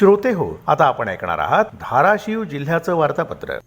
श्रोते हो. आता आपण ऐकणार आहात धाराशिव जिल्ह्याचं वार्तापत्र.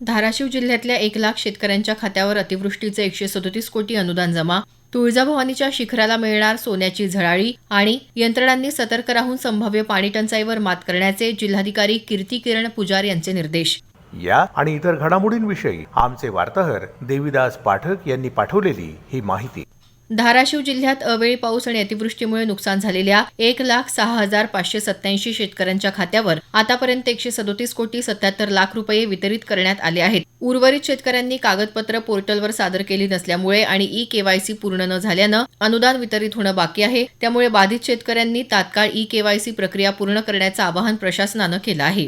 धाराशिव जिल्ह्यातल्या एक लाख शेतकऱ्यांच्या खात्यावर अतिवृष्टीचे एकशे सदोतीस कोटी अनुदान जमा. तुळजाभवानीच्या शिखराला मिळणार सोन्याची झळाळी आणि यंत्रणांनी सतर्क राहून संभाव्य पाणी टंचाईवर मात करण्याचे जिल्हाधिकारी कीर्ती किरण पुजार यांचे निर्देश. या आणि इतर घडामोडींविषयी आमचे वार्ताहर देविदास पाठक यांनी पाठवलेली ही माहिती. धाराशिव जिल्ह्यात अवेळी पाऊस आणि अतिवृष्टीमुळे नुकसान झालेल्या एक लाख सहा हजार पाचशे सत्याऐंशी शेतकऱ्यांच्या खात्यावर आतापर्यंत एकशे सदोतीस कोटी सत्याहत्तर लाख रुपये वितरित करण्यात आले आहेत. उर्वरित शेतकऱ्यांनी कागदपत्र पोर्टलवर सादर केली नसल्यामुळे आणि ई केवायसी पूर्ण न झाल्यानं अनुदान वितरित होणं बाकी आहे. त्यामुळे बाधित शेतकऱ्यांनी तात्काळ ई केवायसी प्रक्रिया पूर्ण करण्याचं आवाहन प्रशासनानं केलं आहे.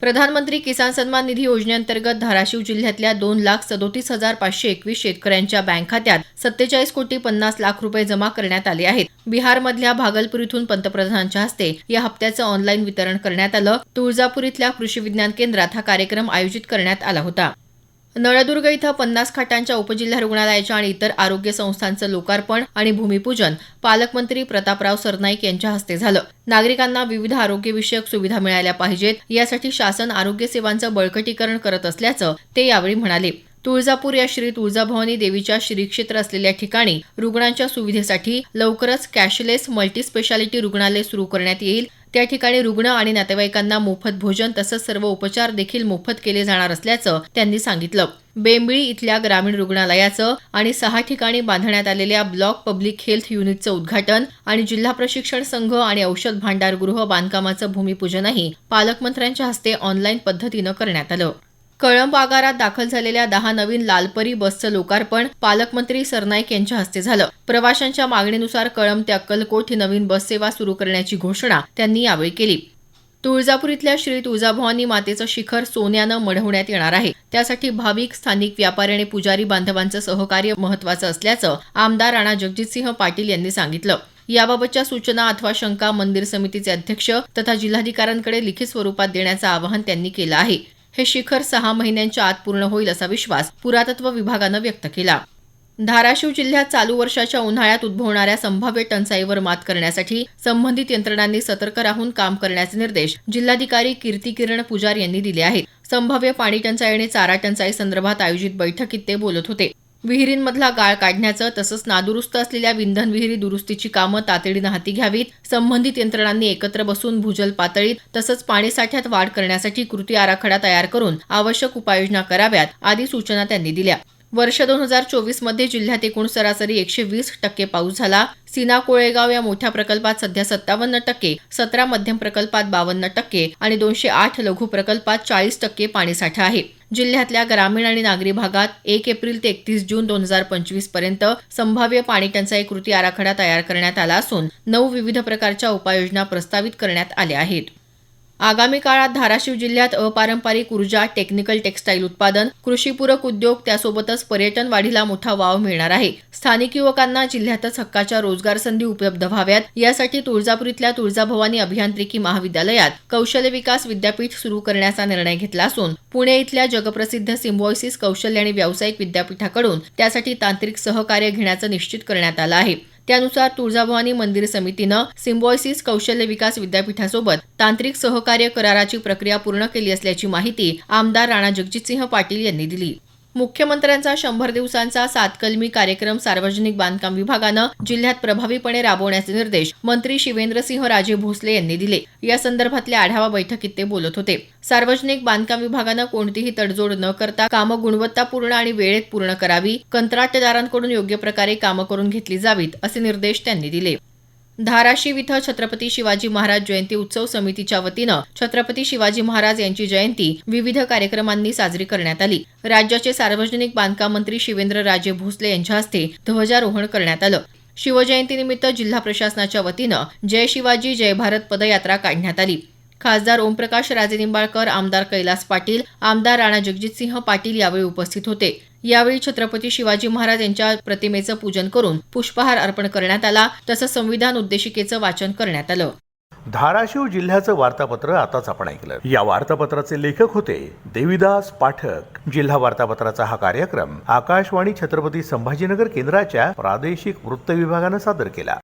प्रधानमंत्री किसान सन्मान निधी योजनेअंतर्गत धाराशिव जिल्ह्यातल्या दोन लाख सदोतीस हजार पाचशे एकवीस शेतकऱ्यांच्या बँक खात्यात सत्तेचाळीस कोटी पन्नास लाख रुपये जमा करण्यात आले आहेत. बिहारमधल्या भागलपूर इथून पंतप्रधानांच्या हस्ते या हप्त्याचं ऑनलाईन वितरण करण्यात आलं. तुळजापूर इथल्या कृषी विज्ञान केंद्रात हा कार्यक्रम आयोजित करण्यात आला होता. नळदुर्ग इथं पन्नास खाटांच्या उपजिल्हा रुग्णालयाच्या आणि इतर आरोग्य संस्थांचं लोकार्पण आणि भूमिपूजन पालकमंत्री प्रतापराव सरनाईक यांच्या हस्ते झालं. नागरिकांना विविध आरोग्यविषयक सुविधा मिळाल्या पाहिजेत. यासाठी शासन आरोग्य सेवांचं बळकटीकरण करत असल्याचं ते यावेळी म्हणाले. तुळजापूर या श्री तुळजाभवानी देवीच्या श्रीक्षेत्र असलेल्या ठिकाणी रुग्णांच्या सुविधेसाठी लवकरच कॅशलेस मल्टीस्पेशालिटी रुग्णालय सुरू करण्यात येईल. त्या ठिकाणी रुग्ण आणि नातेवाईकांना मोफत भोजन तसंच सर्व उपचार देखील मोफत केले जाणार असल्याचं त्यांनी सांगितलं. बेंबळी इथल्या ग्रामीण रुग्णालयाचं आणि सहा ठिकाणी बांधण्यात आलेल्या ब्लॉक पब्लिक हेल्थ युनिटचं उद्घाटन आणि जिल्हा प्रशिक्षण संघ आणि औषध भांडारगृह बांधकामाचं भूमिपूजनही पालकमंत्र्यांच्या हस्ते ऑनलाईन पद्धतीनं करण्यात आलं. कळंब आगारात दाखल झालेल्या दहा नवीन लालपरी बसचं लोकार्पण पालकमंत्री सरनाईक यांच्या हस्ते झालं. प्रवाशांच्या मागणीनुसार कळंब ते अक्कलकोट ही नवीन बस सेवा सुरू करण्याची घोषणा त्यांनी यावेळी केली. तुळजापूर इथल्या श्री तुळजाभवानी मातेचं शिखर सोन्यानं मढवण्यात येणार आहे. त्यासाठी भाविक स्थानिक व्यापारी आणि पुजारी बांधवांचं सहकार्य महत्वाचं असल्याचं आमदार राणा जगजितसिंह पाटील यांनी सांगितलं. याबाबतच्या सूचना अथवा शंका मंदिर समितीचे अध्यक्ष तथा जिल्हाधिकाऱ्यांकडे लिखित स्वरूपात देण्याचं आवाहन त्यांनी केलं आहे. हे शिखर सहा महिन्यांच्या आत पूर्ण होईल असा विश्वास पुरातत्व विभागानं व्यक्त केला. धाराशिव जिल्ह्यात चालू वर्षाच्या उन्हाळ्यात उद्भवणाऱ्या संभाव्य टंचाईवर मात करण्यासाठी संबंधित यंत्रणांनी सतर्क राहून काम करण्याचे निर्देश जिल्हाधिकारी कीर्ती किरण पुजार यांनी दिले आहेत. संभाव्य पाणी टंचाई आणि चारा टंचाई संदर्भात आयोजित बैठकीत ते बोलत होते. विहिरींमधला गाळ काढण्याचं तसंच नादुरुस्त असलेल्या विंधन विहिरी दुरुस्तीची कामं तातडीनं हाती घ्यावीत. संबंधित यंत्रणांनी एकत्र बसून भूजल पातळीत तसंच पाणीसाठ्यात वाढ करण्यासाठी कृती आराखडा तयार करून आवश्यक उपाययोजना कराव्यात आदी सूचना त्यांनी दिल्या. वर्ष दोन हजार चोवीसमध्ये जिल्ह्यात एकूण सरासरी एकशे वीस टक्के पाऊस झाला. सीना कोळेगाव या मोठ्या प्रकल्पात सध्या सत्तावन्न टक्के सतरा मध्यम प्रकल्पात बावन्न टक्के आणि दोनशे आठ लघु प्रकल्पात चाळीस टक्के पाणीसाठा आहे. जिल्ह्यातल्या ग्रामीण आणि नागरी भागात एक एप्रिल ते एकतीस जून दोन हजार पंचवीसपर्यंत संभाव्य पाणी टंचाई कृती आराखडा तयार करण्यात आला असून नऊ विविध प्रकारच्या उपाययोजना प्रस्तावित करण्यात आल्या आहेत. आगामी काळात धाराशिव जिल्ह्यात अपारंपरिक ऊर्जा टेक्निकल टेक्स्टाईल उत्पादन कृषीपूरक उद्योग त्यासोबतच पर्यटन वाढीला मोठा वाव मिळणार आहे. स्थानिक युवकांना जिल्ह्यातच हक्काच्या रोजगार संधी उपलब्ध व्हाव्यात. यासाठी तुळजापूर इथल्या तुळजाभवानी अभियांत्रिकी महाविद्यालयात कौशल्य विकास विद्यापीठ सुरू करण्याचा निर्णय घेतला असून पुणे इथल्या जगप्रसिद्ध सिम्बॉयसिस कौशल्य आणि व्यावसायिक विद्यापीठाकडून त्यासाठी तांत्रिक सहकार्य घेण्याचं निश्चित करण्यात आलं आहे. त्यानुसार तुळजाभवानी मंदिर समितीनं सिम्बॉयसिस कौशल्य विकास विद्यापीठासोबत तांत्रिक सहकार्य कराराची प्रक्रिया पूर्ण केली असल्याची माहिती आमदार राणा जगजितसिंह पाटील यांनी दिली. मुख्यमंत्र्यांचा शंभर दिवसांचा सातकलमी कार्यक्रम सार्वजनिक बांधकाम विभागानं जिल्ह्यात प्रभावीपणे राबवण्याचे निर्देश मंत्री शिवेंद्रसिंह राजे भोसले यांनी दिले. या संदर्भातल्या आढावा बैठकीत ते बोलत होते. सार्वजनिक बांधकाम विभागानं कोणतीही तडजोड न करता कामं गुणवत्तापूर्ण आणि वेळेत पूर्ण करावी कंत्राटदारांकडून योग्य प्रकारे कामं करून घेतली जावीत असे निर्देश त्यांनी दिले. धाराशिव इथं छत्रपती शिवाजी महाराज जयंती उत्सव समितीच्या वतीनं छत्रपती शिवाजी महाराज यांची जयंती विविध कार्यक्रमांनी साजरी करण्यात आली. राज्याचे सार्वजनिक बांधकाम मंत्री शिवेंद्र राजे भोसले यांच्या हस्ते ध्वजारोहण करण्यात आलं. शिवजयंतीनिमित्त जिल्हा प्रशासनाच्या वतीनं जय शिवाजी जय भारत पदयात्रा काढण्यात आली. खासदार ओमप्रकाश राजेनिंबाळकर आमदार कैलास पाटील आमदार राणा जगजितसिंह पाटील यावेळी उपस्थित होते. यावेळी छत्रपती शिवाजी महाराज यांच्या प्रतिमेचं पूजन करून पुष्पहार अर्पण करण्यात आला तसंच संविधान उद्देशिकेचं वाचन करण्यात आलं. धाराशिव जिल्ह्याचं वार्तापत्र आताच आपण ऐकलं. या वार्तापत्राचे लेखक होते देविदास पाठक. जिल्हा वार्तापत्राचा हा कार्यक्रम आकाशवाणी छत्रपती संभाजीनगर केंद्राच्या प्रादेशिक वृत्त विभागानं सादर केला.